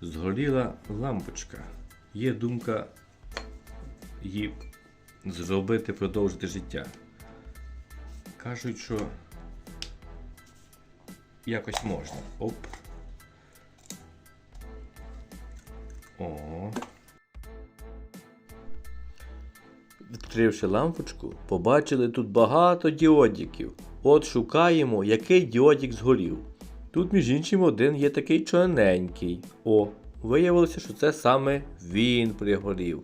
Згоріла лампочка. Є думка її зробити, продовжити життя. Кажуть, що якось можна. Оп. О. Відкривши лампочку, побачили тут багато діодиків. От шукаємо, який діодик згорів. Тут, між іншим, один є такий чорненький. О, виявилося, що це саме він пригорів.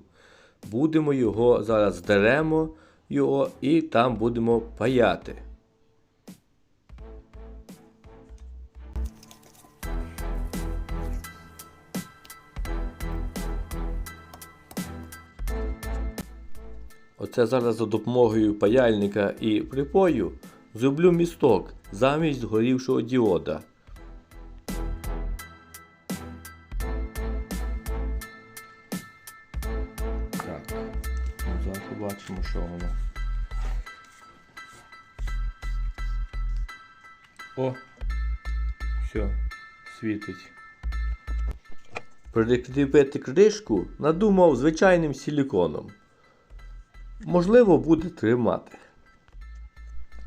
Будемо його зараз здеремо його і там будемо паяти. Оце зараз за допомогою паяльника і припою зроблю місток замість згорівшого діода. Ну, побачимо, що воно. О! Все, світить. Прикріпити кришку надумав звичайним силіконом. Можливо, буде тримати.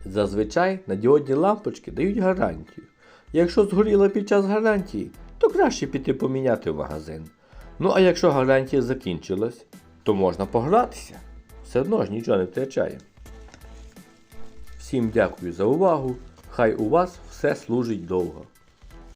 Зазвичай на діодні лампочки дають гарантію. Якщо згоріла під час гарантії, то краще піти поміняти в магазин. Ну а якщо гарантія закінчилась, то можна погратися. Все одно ж нічого не втрачає. Всім дякую за увагу. Хай у вас все служить довго.